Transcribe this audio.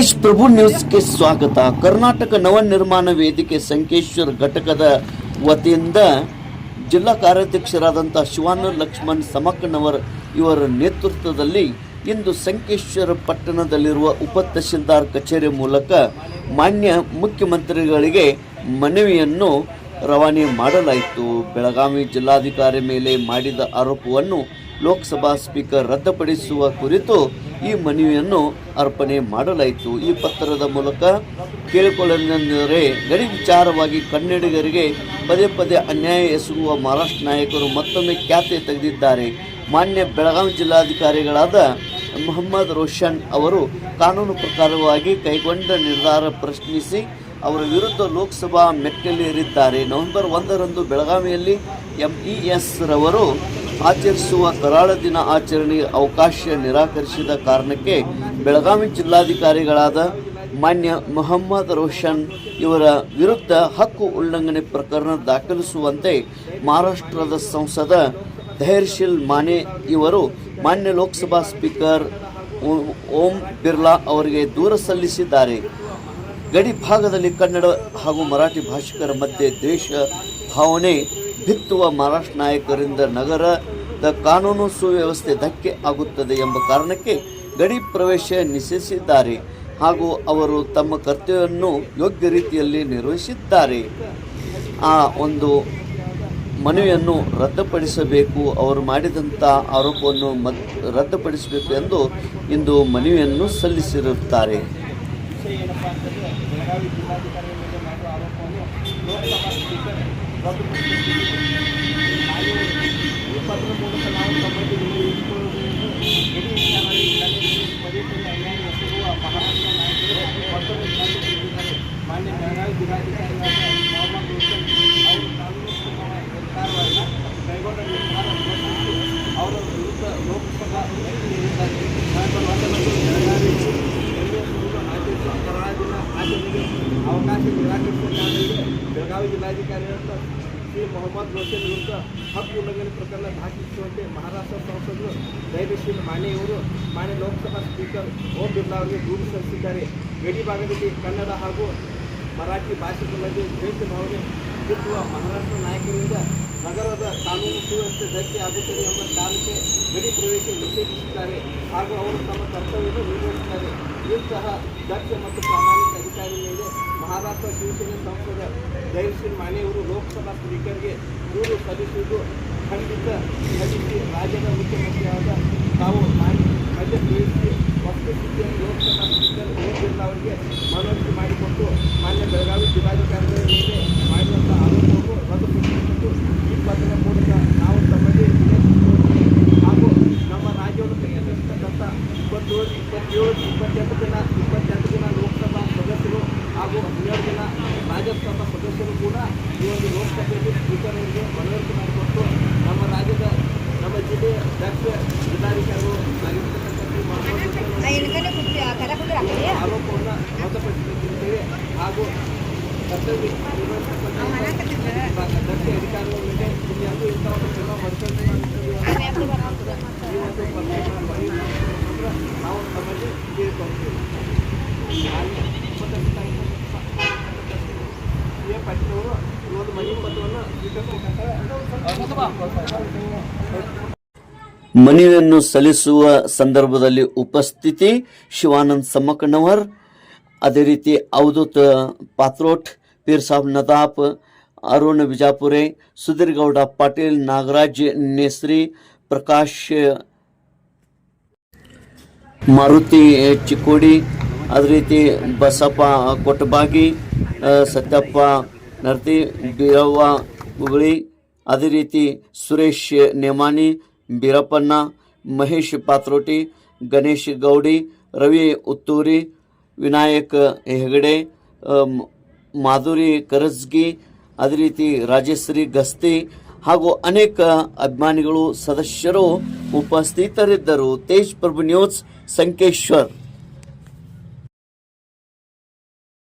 ತೇಜ್ ಪ್ರಭು ನ್ಯೂಸ್ಗೆ ಸ್ವಾಗತ. ಕರ್ನಾಟಕ ನವನಿರ್ಮಾಣ ವೇದಿಕೆ ಸಂಕೇಶ್ವರ ಘಟಕದ ವತಿಯಿಂದ ಜಿಲ್ಲಾ ಕಾರ್ಯಾಧ್ಯಕ್ಷರಾದಂಥ ಶಿವಾನಂದ ಲಕ್ಷ್ಮಣ್ ಸಮಕ್ಕನವರ್ ಇವರ ನೇತೃತ್ವದಲ್ಲಿ ಇಂದು ಸಂಕೇಶ್ವರ ಪಟ್ಟಣದಲ್ಲಿರುವ ಉಪ ತಹಶೀಲ್ದಾರ್ ಕಚೇರಿ ಮೂಲಕ ಮಾನ್ಯ ಮುಖ್ಯಮಂತ್ರಿಗಳಿಗೆ ಮನವಿಯನ್ನು ರವಾನೆ ಮಾಡಲಾಯಿತು. ಬೆಳಗಾವಿ ಜಿಲ್ಲಾಧಿಕಾರಿ ಮೇಲೆ ಮಾಡಿದ ಆರೋಪವನ್ನು ಲೋಕಸಭಾ ಸ್ಪೀಕರ್ ರದ್ದುಪಡಿಸುವ ಕುರಿತು ಈ ಮನವಿಯನ್ನು ಅರ್ಪಣೆ ಮಾಡಲಾಯಿತು. ಈ ಪತ್ರದ ಮೂಲಕ ಕೇಳಿಕೊಳ್ಳಲೆಂದರೆ ಗಡಿ ವಿಚಾರವಾಗಿ ಕನ್ನಡಿಗರಿಗೆ ಪದೇ ಪದೇ ಅನ್ಯಾಯ ಎಸಗುವ ಮಹಾರಾಷ್ಟ್ರ ನಾಯಕರು ಮತ್ತೊಮ್ಮೆ ಖ್ಯಾತಿ ತೆಗೆದಿದ್ದಾರೆ. ಮಾನ್ಯ ಬೆಳಗಾವಿ ಜಿಲ್ಲಾಧಿಕಾರಿಗಳಾದ ಮೊಹಮ್ಮದ್ ರೋಷನ್ ಅವರು ಕಾನೂನು ಪ್ರಕಾರವಾಗಿ ಕೈಗೊಂಡ ನಿರ್ಧಾರ ಪ್ರಶ್ನಿಸಿ ಅವರ ವಿರುದ್ಧ ಲೋಕಸಭಾ ಮೆಟ್ಟಲೇರಿದ್ದಾರೆ. ನವೆಂಬರ್ ಒಂದರಂದು ಬೆಳಗಾವಿಯಲ್ಲಿ ಎಂ ಎಂಇಎಸ್ ರವರು ಆಚರಿಸುವ ಕರಾಳ ದಿನ ಆಚರಣೆಗೆ ಅವಕಾಶ ನಿರಾಕರಿಸಿದ ಕಾರಣಕ್ಕೆ ಬೆಳಗಾವಿ ಜಿಲ್ಲಾಧಿಕಾರಿಗಳಾದ ಮಾನ್ಯ ಮೊಹಮ್ಮದ್ ರೋಷನ್ ಇವರ ವಿರುದ್ಧ ಹಕ್ಕು ಉಲ್ಲಂಘನೆ ಪ್ರಕರಣ ದಾಖಲಿಸುವಂತೆ ಮಹಾರಾಷ್ಟ್ರದ ಸಂಸದ ಧೈರ್ಶೀಲ್ ಮಾನೆ ಇವರು ಮಾನ್ಯ ಲೋಕಸಭಾ ಸ್ಪೀಕರ್ ಓಂ ಬಿರ್ಲಾ ಅವರಿಗೆ ದೂರ ಸಲ್ಲಿಸಿದ್ದಾರೆ. ಗಡಿ ಭಾಗದಲ್ಲಿ ಕನ್ನಡ ಹಾಗೂ ಮರಾಠಿ ಭಾಷಿಕರ ಮಧ್ಯೆ ದ್ವೇಷ ಭಾವನೆ ಬಿತ್ತುವ ಮಹಾರಾಷ್ಟ್ರ ನಾಯಕರಿಂದ ನಗರದ ಕಾನೂನು ಸುವ್ಯವಸ್ಥೆ ಧಕ್ಕೆ ಆಗುತ್ತದೆ ಎಂಬ ಕಾರಣಕ್ಕೆ ಗಡಿ ಪ್ರವೇಶ ನಿಷೇಧಿಸಿದ್ದಾರೆ ಹಾಗೂ ಅವರು ತಮ್ಮ ಕರ್ತವ್ಯವನ್ನು ಯೋಗ್ಯ ರೀತಿಯಲ್ಲಿ ನಿರ್ವಹಿಸಿದ್ದಾರೆ. ಆ ಒಂದು ಮನವಿಯನ್ನು ರದ್ದುಪಡಿಸಬೇಕು, ಅವರು ಮಾಡಿದಂಥ ಆರೋಪವನ್ನು ಮತ್, ರದ್ದುಪಡಿಸಬೇಕು ಎಂದು ಇಂದು ಮನವಿಯನ್ನು ಸಲ್ಲಿಸಿರುತ್ತಾರೆ ವಿಷಯ ಏನಪ್ಪ ಅಂತಂದರೆ ಬೆಳಗಾವಿ ಜಿಲ್ಲಾಧಿಕಾರಿ ಮೇಲೆ ಮಾಡುವ ಆರೋಪವನ್ನು ಲೋಕಸಭಾ ಸ್ಪೀಕರ್ ರದ್ದುಪಡಿಸಿದ್ದಾರೆ ಹಾಗೆ ಈ ಪತ್ರದ ಮೂಲಕ ನಾವು ತಮ್ಮಲ್ಲಿ ವಿನಿಯೋಗಿಸಿಕೊಳ್ಳುವುದನ್ನು ಗಡಿ ವಿಚಾರದಲ್ಲಿ ಕನ್ನಡಿಗರಿಗೆ ಪದೇ ಪದೇ ಅನ್ಯಾಯ ಎಸಗುವ ಮಹಾರಾಷ್ಟ್ರ ನಾಯಕರು ಮತ್ತೊಮ್ಮೆ ಖ್ಯಾತಿ ಪಡೆದಿದ್ದಾರೆ ಮಾನ್ಯ ಬೆಳಗಾವಿ ಜಿಲ್ಲಾಧಿಕಾರಿಗಳಾದ ಮೊಹಮ್ಮದ್ ಹುಸೇನ್ ಅವರು ಕಾನೂನುತ್ಮಕ ನಿರ್ಧಾರವನ್ನು ಕೈಗೊಂಡ ನಿರ್ಧಾರ ಪ್ರಶ್ನಿಸಿ ಅವರ ವಿರುದ್ಧ ಲೋಕಸಭಾ ಮೆಟ್ಟಿಲೇರಿದ್ದಾರೆ ನವೆಂಬರ್ ಒಂದರಂದು ಬೆಳಗಾವಿಯಲ್ಲಿ ಎಂಎಸ್ನವರು ಆಚರಿಸುವ ಕರಾಳ ದಿನ ಆಚರಣೆಗೆ ಅವಕಾಶ ನಿರಾಕರಿಸಿದ ಕಾರಣಕ್ಕೆ ಬೆಳಗಾವಿ ಜಿಲ್ಲಾಧಿಕಾರಿಯಾದ ಶ್ರೀ ಮೊಹಮ್ಮದ್ ರೋಷನ್ ವಿರುದ್ಧ ಹಕ್ಕು ಉಲ್ಲಂಘನೆ ಪ್ರಕರಣ ದಾಖಲಿಸುವಂತೆ ಮಹಾರಾಷ್ಟ್ರ ಸಂಸದರು ಧೈರ್ಯಶೀಲ್ ಮಾನೆಯವರು ಮಾನ್ಯ ಲೋಕಸಭಾ ಸ್ಪೀಕರ್ ಓಂ ಬಿರ್ಲಾ ಅವರಿಗೆ ದೂರು ಸಲ್ಲಿಸಿದ್ದಾರೆ. ಗಡಿ ಭಾಗದಲ್ಲಿ ಕನ್ನಡ ಹಾಗೂ ಮರಾಠಿ ಭಾಷೆಗಳಲ್ಲಿ ದ್ವೇಷ ಭಾವನೆ ಬಿತ್ತುವ ಮಹಾರಾಷ್ಟ್ರ ನಾಯಕರಿಂದ ನಗರದ ಕಾನೂನು ಸುವ್ಯವಸ್ಥೆ ಧಕ್ಕೆ ಆಗುತ್ತದೆ ಎಂಬ ಕಾರಣಕ್ಕೆ ಗಡಿ ಪ್ರವೇಶ ನಿಷೇಧಿಸುತ್ತಾರೆ ಹಾಗೂ ಅವರು ತಮ್ಮ ಕರ್ತವ್ಯವನ್ನು ನಿರ್ವಹಿಸುತ್ತಾರೆ ಇಂತಹ ದಕ್ಷ ಮತ್ತು ಪ್ರಾಮಾಣಿಕ ಅಧಿಕಾರಿ ಮೇಲೆ ಮಹಾರಾಷ್ಟ್ರ ಶಿವಸೇನೆ ಸಂಸದ ಜಯಶ್ರೀ ಮಾನೆಯವರು ಲೋಕಸಭಾ ಸ್ಪೀಕರ್ಗೆ ದೂರು ಸಲ್ಲಿಸುವುದು ಖಂಡಿತ ಖಂಡಿಸಿ ರಾಜ್ಯದ ಮುಖ್ಯಮಂತ್ರಿಯಾದ ತಾವು ಮಾನ್ಯ ಮಧ್ಯಪ್ರವೇಶಿಸಿ ವಸ್ತುಸ್ಥಿತಿಯನ್ನು ಲೋಕಸಭಾ ಸ್ಪೀಕರ್ ಓಂ ಬಿರ್ಲಾ ಅವರಿಗೆ ಮನವರಿಕೆ ಮಾಡಿಕೊಟ್ಟು ಮಾನ್ಯ ಬೆಳಗಾವಿ ಜಿಲ್ಲಾಧಿಕಾರಿಗಳ ಮೇಲೆ ಮಾಡಿದಂಥ ಆರೋಪವನ್ನು ರದ್ದುಪಡಿಸಬೇಕು ಈ ಪತ್ರದ ಮೂಲಕ ನಾವು ತಮ್ಮಲ್ಲಿ ವಿನಂತಿಸಿಕೊಳ್ಳುತ್ತೇವೆ ಹಾಗೂ ನಮ್ಮ ರಾಜ್ಯವನ್ನು ಕೈಗೆತ್ತಿರ್ತಕ್ಕಂಥ ಇಪ್ಪತ್ತೇಳು ಇಪ್ಪತ್ತೆಂಟು ಜನ ಇಪ್ಪತ್ತೆಂಟು ಜನ ಲೋಕಸಭಾ ಸದಸ್ಯರು ಹಾಗೂ ಹನ್ನೆರಡು ಜನ ರಾಜ್ಯಸಭಾ ಸದಸ್ಯರು ಕೂಡ ಈ ಒಂದು ಲೋಕಸಭೆಯಲ್ಲಿ ಸ್ಪೀಕರ್ಗೆ ಮನವರಿಕೆ ಮಾಡಿಕೊಟ್ಟು ನಮ್ಮ ರಾಜ್ಯದ ನಮ್ಮ ಜಿಲ್ಲೆಯ ಅಧ್ಯಕ್ಷ ಜಿಲ್ಲಾಧಿಕಾರಿಗಳು ಆರೋಪವನ್ನು ಹೊರತುಪಡಿಸಬೇಕೆಂತೇವೆ ಹಾಗೂ ಕರ್ತವ್ಯ ದಕ್ಷ ಅಧಿಕಾರಿಗಳ ಮೇಲೆ ಇಲ್ಲಿ ಅದು ಇಂಥ ಒಂದು ಕ್ರಮ ಹೊರತುಪಡಿಸಿ ಮನವಿಯನ್ನು ಸಲ್ಲಿಸುವ ಸಂದರ್ಭದಲ್ಲಿ ಉಪಸ್ಥಿತಿ ಶಿವಾನಂದ್ ಸಮ್ಮಕ್ಕಣ್ಣವರ್ ಅದೇ ರೀತಿ ಅವಧೂತ್ ಪಾತ್ರೋಟ್, ಪೀರ್ ಸಾಬ್ ನದಾಪ್, ಅರುಣ್ ಬಿಜಾಪುರೆ ಸುಧೀರ್ ಗೌಡ ಪಾಟೀಲ್, ನಾಗರಾಜ್, ನೇಸ್ರಿ, ಪ್ರಕಾಶ್ ಮಾರುತಿ ಚಿಕ್ಕೋಡಿ, ಅದೇ ರೀತಿ ಬಸಪ್ಪ ಕೊಟ್ಟಬಾಗಿ ಸತ್ಯಪ್ಪ ನರ್ತಿ, ಬೀರವ್ವ ಹುಗಳಿ ಅದೇ ರೀತಿ ಸುರೇಶ್ ನೇಮಾನಿ, ಬೀರಪ್ಪಣ್ಣ, ಮಹೇಶ್ ಪಾತ್ರೋಟಿ, ಗಣೇಶ್ ಗೌಡಿ, ರವಿ ಉತ್ತೂರಿ, ವಿನಾಯಕ್ ಹೆಗಡೆ ಮಾಧುರಿ ಕರಜ್ಗಿ, ಅದೇ ರೀತಿ ರಾಜೇಶ್ವರಿ ಗಸ್ತಿ ಹಾಗೂ ಅನೇಕ ಅಭಿಮಾನಿಗಳು, ಸದಸ್ಯರು ಉಪಸ್ಥಿತರಿದ್ದರು. ತೇಜ್ ಪ್ರಭು ನ್ಯೂಸ್ ಸಂಕೇಶ್ವರ್.